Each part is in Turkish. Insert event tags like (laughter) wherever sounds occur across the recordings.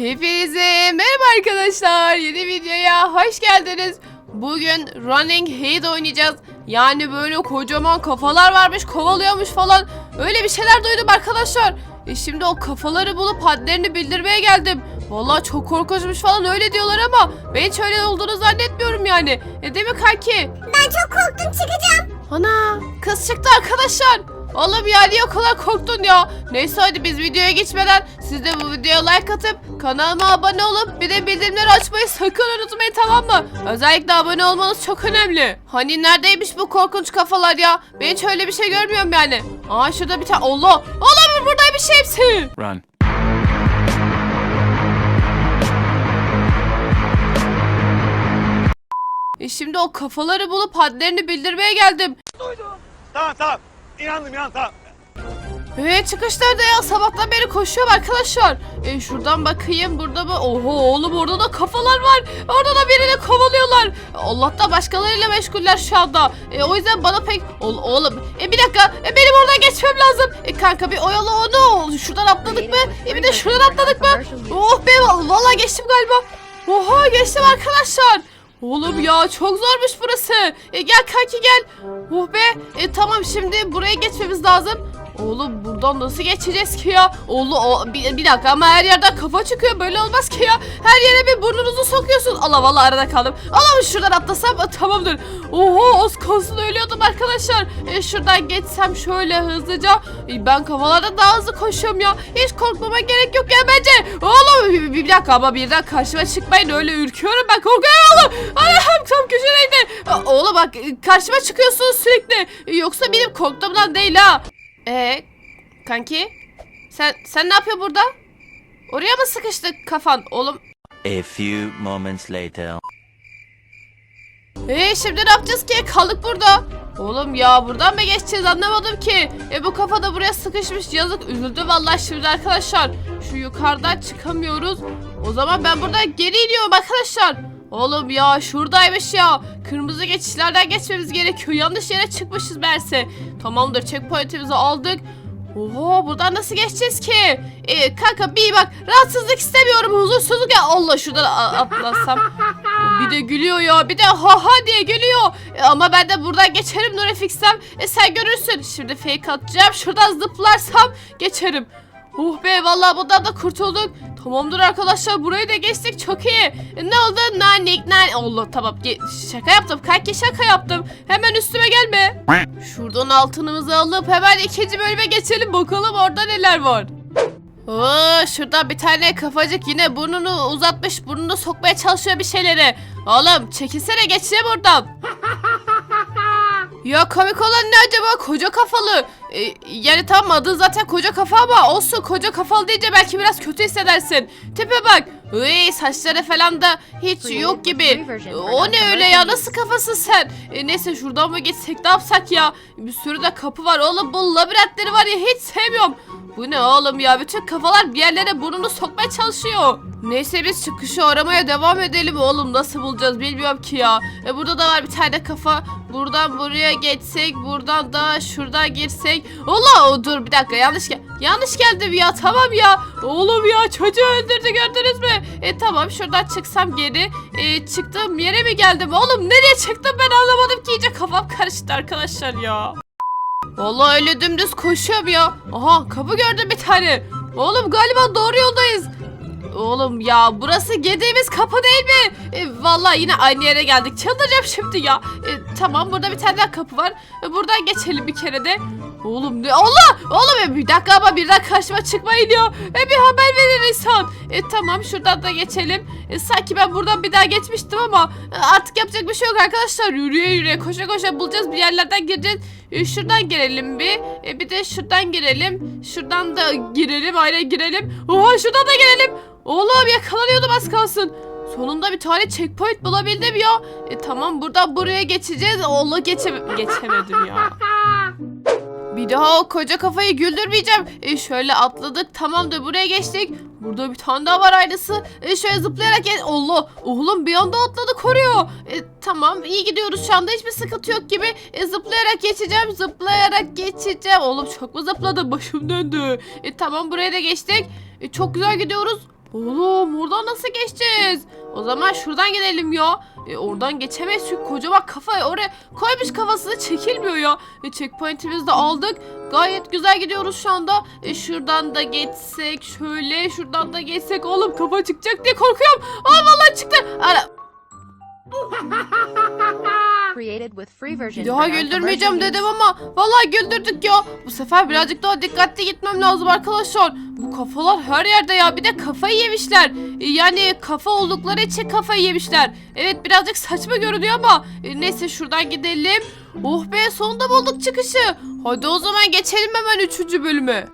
Hepinize merhaba arkadaşlar. Yeni videoya hoş geldiniz. Bugün Running Head oynayacağız. Yani böyle kocaman kafalar varmış, kovalıyormuş falan. Öyle bir şeyler duydum arkadaşlar. E şimdi o kafaları bulup hadlerini bildirmeye geldim. Vallahi çok korkunçmuş falan öyle diyorlar ama ben hiç öyle olduğunu zannetmiyorum yani. E değil mi kanki? Ben çok korktum çıkacağım. Ana kız çıktı arkadaşlar. Oğlum ya niye o kadar korktun ya? Neyse hadi biz videoya geçmeden siz de bu videoya like atıp kanalıma abone olup bir de bildirimleri açmayı sakın unutmayın tamam mı? Özellikle abone olmanız çok önemli. Hani neredeymiş bu korkunç kafalar ya? Ben hiç öyle bir şey görmüyorum yani. Aa şurada bir tane Allah. Allah buradaymış hepsi. Run. E şimdi o kafaları bulup hadlerini bildirmeye geldim. Tamam tamam. İnandım inandım tamam. Ee çıkışlarda ya sabahtan beri koşuyorum arkadaşlar. E şuradan bakayım burada mı? Oho oğlum orada da kafalar var. Orada da birini kovalıyorlar. Allah'ta başkalarıyla meşguller şu anda. E, o yüzden bana pek... Ol, oğlum e, bir dakika e, benim oradan geçmem lazım. E, kanka bir oyalı onu. Şuradan atladık mı? E, bir de şuradan atladık mı? Oh be vallahi geçtim galiba. Oha geçtim arkadaşlar. Oğlum ya çok zormuş burası. E, gel kanki gel. Oh be. E, tamam şimdi buraya geçmemiz lazım. Oğlum buradan nasıl geçeceğiz ki ya? Oğlum o, bir, bir dakika ama her yerden kafa çıkıyor böyle olmaz ki ya. Her yere bir burnunuzu sokuyorsun. Allah vallahi arada kaldım. Allah şuradan atlasam e, tamamdır. Oho az kalsın ölüyordum arkadaşlar. E, şuradan geçsem şöyle hızlıca. E, ben kafalarda daha hızlı koşuyorum ya. Hiç korkmama gerek yok ya bence. Oğlum bir, bir, dakika ama birden karşıma çıkmayın öyle ürküyorum ben korkuyorum oğlum. Allah'ım tam köşedeydi. Oğlum bak karşıma çıkıyorsunuz sürekli. E, Yoksa benim korktuğumdan değil ha. Ee, kanki? Sen sen ne yapıyorsun burada? Oraya mı sıkıştık kafan oğlum? A few moments later. Ee şimdi ne yapacağız ki? Kaldık burada. Oğlum ya buradan mı geçeceğiz anlamadım ki. E bu kafa da buraya sıkışmış yazık üzüldü vallahi şimdi arkadaşlar. Şu yukarıdan çıkamıyoruz. O zaman ben burada geri iniyorum arkadaşlar. Oğlum ya şuradaymış ya. Kırmızı geçişlerden geçmemiz gerekiyor. Yanlış yere çıkmışız meğerse. Tamamdır checkpoint'imizi aldık. Oho buradan nasıl geçeceğiz ki? Ee, kanka bir bak rahatsızlık istemiyorum huzursuzluk ya Allah şuradan atlasam. Bir de gülüyor ya bir de ha ha diye gülüyor. E, ama ben de buradan geçerim Nurefix'ten. E sen görürsün. Şimdi fake atacağım şuradan zıplarsam geçerim. Oh be vallahi bundan da kurtulduk. Tamamdır arkadaşlar burayı da geçtik çok iyi. E, ne oldu? Nanik nan. Allah tamam şaka yaptım kanki şaka yaptım. Hemen üstüme gelme. Şuradan altınımızı alıp hemen ikinci bölüme geçelim bakalım orada neler var. Oo, şurada bir tane kafacık yine burnunu uzatmış burnunu sokmaya çalışıyor bir şeyleri. Oğlum çekilsene geçeceğim oradan. Ya komik olan ne acaba koca kafalı. Ee, yani tamam adı zaten koca kafa ama olsun koca kafalı deyince belki biraz kötü hissedersin. Tipe bak. Uy saçları falan da hiç yok gibi. O ne öyle ya nasıl kafasın sen? E, neyse şuradan mı geçsek ne yapsak ya? Bir sürü de kapı var oğlum bu labirentleri var ya hiç sevmiyorum. Bu ne oğlum ya bütün kafalar bir yerlere burnunu sokmaya çalışıyor. Neyse biz çıkışı aramaya devam edelim oğlum nasıl bulacağız bilmiyorum ki ya. E, burada da var bir tane kafa. Buradan buraya geçsek buradan da şuradan girsek. Allah o dur bir dakika yanlış gel yanlış geldim ya tamam ya. Oğlum ya çocuğu öldürdü gördünüz mü? E tamam şuradan çıksam geri. E, çıktığım yere mi geldim? Oğlum nereye çıktım ben anlamadım ki iyice kafam karıştı arkadaşlar ya. Vallahi öyle dümdüz koşuyorum ya. Aha kapı gördüm bir tane. Oğlum galiba doğru yoldayız. Oğlum ya burası girdiğimiz kapı değil mi? E, vallahi yine aynı yere geldik. Çıldıracağım şimdi ya. E, tamam burada bir tane daha kapı var. E, buradan geçelim bir kere de. Oğlum ne? Allah! Oğlum e, bir dakika ama birden karşıma çıkmayın ya. E, bir haber verir insan. E, tamam şuradan da geçelim. E, sanki ben buradan bir daha geçmiştim ama e, artık yapacak bir şey yok arkadaşlar. Yürüye yürüye koşa koşa bulacağız bir yerlerden gireceğiz. E, şuradan girelim bir. E, bir de şuradan girelim. Şuradan da girelim. Aynen girelim. Oha şuradan da girelim. Oğlum yakalanıyordum az kalsın. Sonunda bir tane checkpoint bulabildim ya. E tamam buradan buraya geçeceğiz. Allah geçe geçemedim ya. Bir daha o koca kafayı güldürmeyeceğim. E şöyle atladık. Tamamdır buraya geçtik. Burada bir tane daha var aynısı. E şöyle zıplayarak geç. Allah oğlum bir anda atladık oraya. E tamam iyi gidiyoruz şu anda hiçbir sıkıntı yok gibi. E zıplayarak geçeceğim. Zıplayarak geçeceğim. Oğlum çok mu zıpladım başım döndü. E tamam buraya da geçtik. E, çok güzel gidiyoruz. Oğlum oradan nasıl geçeceğiz? O zaman şuradan gidelim ya. E, oradan geçemeyiz çünkü kocaman kafa oraya koymuş kafasını çekilmiyor ya. E, checkpoint'imizi de aldık. Gayet güzel gidiyoruz şu anda. E, şuradan da geçsek şöyle şuradan da geçsek. Oğlum kafa çıkacak diye korkuyorum. Aa vallahi çıktı. Ara, (laughs) bir daha güldürmeyeceğim dedim ama vallahi güldürdük ya. Bu sefer birazcık daha dikkatli gitmem lazım arkadaşlar. Bu kafalar her yerde ya. Bir de kafayı yemişler. E, Yani kafa oldukları için kafayı yemişler. Evet birazcık saçma görünüyor ama e, neyse şuradan gidelim. Oh be sonunda bulduk çıkışı. Hadi o zaman geçelim hemen 3. bölüme.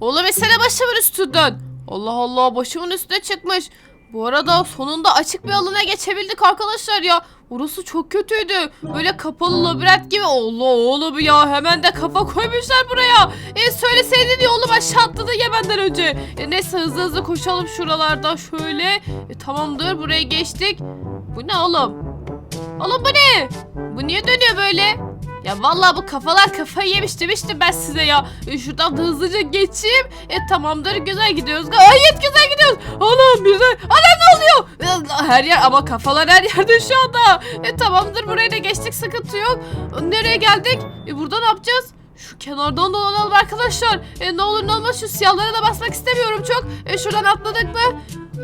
Oğlum mesele başımın üstünden. Allah Allah başımın üstüne çıkmış. Bu arada sonunda açık bir alana geçebildik arkadaşlar ya. Orası çok kötüydü. Böyle kapalı labirent gibi. Allah oğlum ya hemen de kafa koymuşlar buraya. E söyleseydin ya oğlum aşağı atladı ya benden önce. E, neyse hızlı hızlı koşalım şuralarda şöyle. E, tamamdır buraya geçtik. Bu ne oğlum? Oğlum bu ne? Bu niye dönüyor böyle? Ya vallahi bu kafalar kafayı yemiş demiştim ben size ya. E, şuradan da hızlıca geçeyim. E tamamdır güzel gidiyoruz. Gayet güzel gidiyoruz. Oğlum güzel. Anam ne oluyor? E, Her yer ama kafalar her (laughs) yerde şu anda. E tamamdır buraya da geçtik sıkıntı yok. E, Nereye geldik? E burada ne yapacağız? Şu kenardan dolanalım arkadaşlar. E, ne olur ne olmaz şu siyahlara da basmak istemiyorum çok. E, şuradan atladık mı?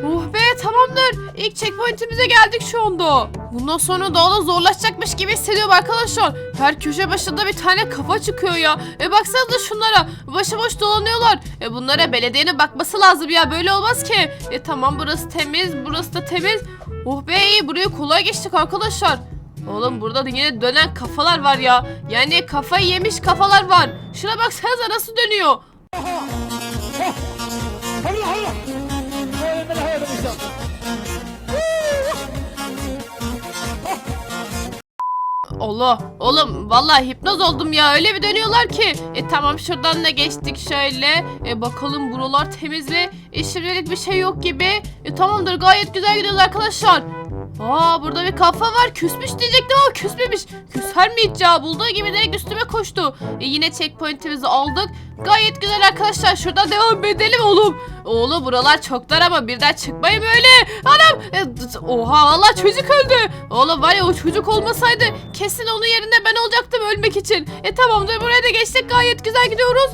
Oh be tamamdır. İlk checkpoint'imize geldik şu anda. Bundan sonra daha da zorlaşacakmış gibi hissediyorum arkadaşlar. Her köşe başında bir tane kafa çıkıyor ya. E baksanıza şunlara. Başıboş dolanıyorlar. E bunlara belediyenin bakması lazım ya. Böyle olmaz ki. E tamam burası temiz. Burası da temiz. Oh be iyi. Buraya kolay geçtik arkadaşlar. Oğlum burada da yine dönen kafalar var ya. Yani kafayı yemiş kafalar var. Şuna baksanıza nasıl dönüyor. Allah oğlum vallahi hipnoz oldum ya öyle bir dönüyorlar ki. E tamam şuradan da geçtik şöyle. E bakalım buralar temiz mi? E şimdilik bir şey yok gibi. E tamamdır gayet güzel gidiyoruz arkadaşlar. Aa burada bir kafa var küsmüş diyecektim ama küsmemiş. Küser mi hiç ya bulduğu gibi direkt üstüme koştu. E yine checkpoint'imizi aldık. Gayet güzel arkadaşlar şuradan devam edelim oğlum. Oğlum buralar çok dar ama birden çıkmayın böyle. Anam. E, oha vallahi çocuk öldü. Oğlum var ya o çocuk olmasaydı kesin onun yerinde ben olacaktım ölmek için. E tamamdır buraya da geçtik gayet güzel gidiyoruz.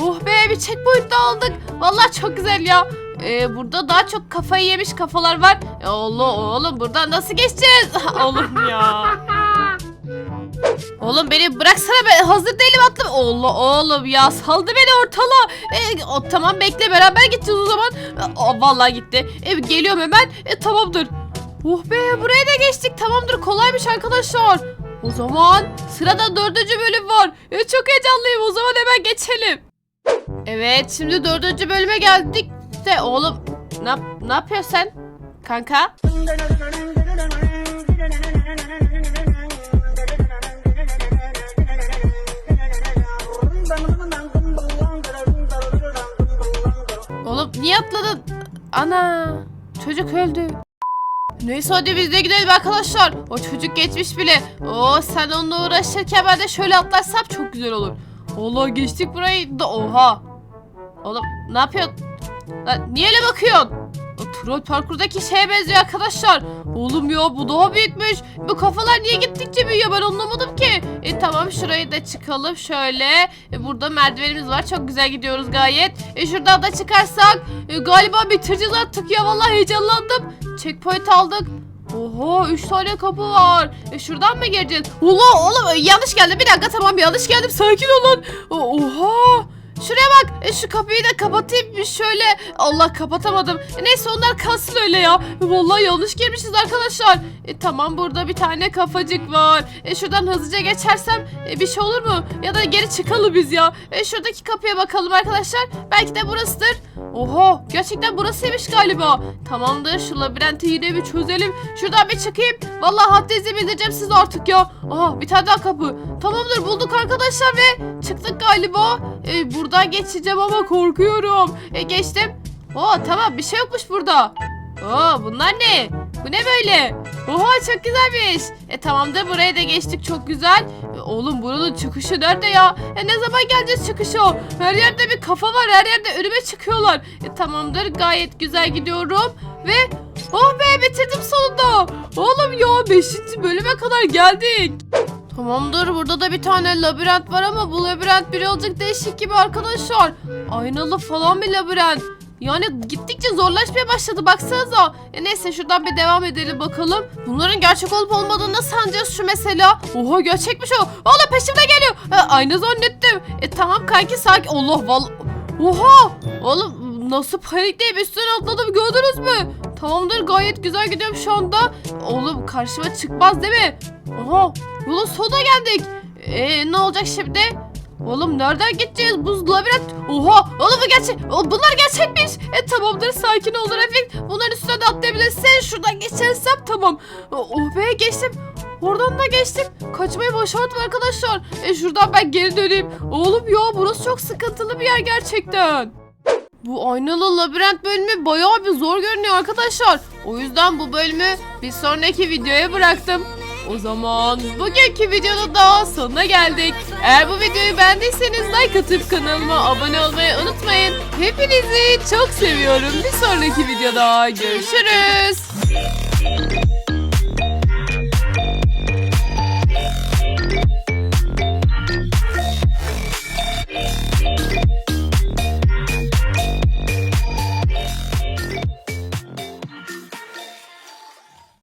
Oh be bir checkpoint daha aldık. Vallahi çok güzel ya. Ee, burada daha çok kafayı yemiş kafalar var. E, oğlum, oğlum buradan nasıl geçeceğiz? (laughs) oğlum ya. Oğlum beni bıraksana ben hazır değilim atlam. Allah oğlum ya saldı beni ortalığa. E, o, tamam bekle beraber gideceğiz o zaman. E, o, vallahi gitti. E, geliyorum hemen. E, tamamdır. Oh be buraya da geçtik. Tamamdır kolaymış arkadaşlar. O zaman sırada dördüncü bölüm var. E, çok heyecanlıyım o zaman hemen geçelim. Evet şimdi dördüncü bölüme geldik de oğlum ne, ne yapıyorsun sen kanka? Oğlum niye atladın? Ana çocuk öldü. Neyse hadi biz de gidelim arkadaşlar. O çocuk geçmiş bile. Oo sen onunla uğraşırken ben de şöyle atlarsam çok güzel olur. Allah geçtik burayı da oha. Oğlum ne yapıyorsun? Lan niye öyle bakıyorsun? O troll parkurdaki şeye benziyor arkadaşlar. Oğlum ya bu daha büyükmüş. Bu kafalar niye gittikçe büyüyor ben anlamadım ki. E tamam şurayı da çıkalım şöyle. E, burada merdivenimiz var çok güzel gidiyoruz gayet. E şuradan da çıkarsak e, galiba bitireceğiz artık ya vallahi heyecanlandım. Checkpoint aldık. Oha 3 tane kapı var. E şuradan mı gireceğiz? Ola oğlum e, yanlış geldim. Bir dakika tamam yanlış geldim. Sakin olun. O- Oha. Şuraya bak. E, şu kapıyı da kapatayım bir şöyle. Allah kapatamadım. E, neyse onlar kalsın öyle ya. E, vallahi yanlış girmişiz arkadaşlar. E, tamam burada bir tane kafacık var. E, şuradan hızlıca geçersem e, bir şey olur mu? Ya da geri çıkalım biz ya. E, şuradaki kapıya bakalım arkadaşlar. Belki de burasıdır. Oha gerçekten burasıymış galiba. Tamamdır şu labirenti yine bir çözelim. Şuradan bir çıkayım. Vallahi haddinizi bildireceğim size artık ya. Aha bir tane daha kapı. Tamamdır bulduk arkadaşlar ve çıktık galiba. E, buradan geçeceğim ama korkuyorum. E, geçtim. Oo tamam bir şey yokmuş burada. Oo bunlar ne? Bu ne böyle? Oha çok güzelmiş. E tamamdır buraya da geçtik çok güzel. Oğlum buranın çıkışı nerede ya? E ne zaman geleceğiz çıkışa? Her yerde bir kafa var. Her yerde önüme çıkıyorlar. E tamamdır gayet güzel gidiyorum. Ve oh be bitirdim sonunda. Oğlum ya 5. bölüme kadar geldik. Tamamdır burada da bir tane labirent var ama bu labirent birazcık değişik gibi arkadaşlar. Aynalı falan bir labirent. Yani gittikçe zorlaşmaya başladı baksanıza. E neyse şuradan bir devam edelim bakalım. Bunların gerçek olup olmadığını nasıl anlayacağız şu mesela? Oha gerçekmiş o. Oğlum peşimde geliyor. E, aynı zannettim. E tamam kanki sakin. Allah val. Oha. Oğlum nasıl panikleyip üstüne atladım gördünüz mü? Tamamdır gayet güzel gidiyorum şu anda. Oğlum karşıma çıkmaz değil mi? Oha yolun sonuna geldik. Ee ne olacak şimdi? Oğlum nereden gideceğiz? Buz labirent. Oha! Oğlum bu gerçek. Bunlar gerçekmiş. E tamamdır sakin ol Refik. Bunların üstüne de atlayabilirsin. Şuradan geçersem tamam. Oh be geçtim. Oradan da geçtim. Kaçmayı başardım arkadaşlar. E şuradan ben geri döneyim. Oğlum ya burası çok sıkıntılı bir yer gerçekten. Bu aynalı labirent bölümü bayağı bir zor görünüyor arkadaşlar. O yüzden bu bölümü bir sonraki videoya bıraktım. O zaman bugünkü videonun da sonuna geldik. Eğer bu videoyu beğendiyseniz like atıp kanalıma abone olmayı unutmayın. Hepinizi çok seviyorum. Bir sonraki videoda görüşürüz.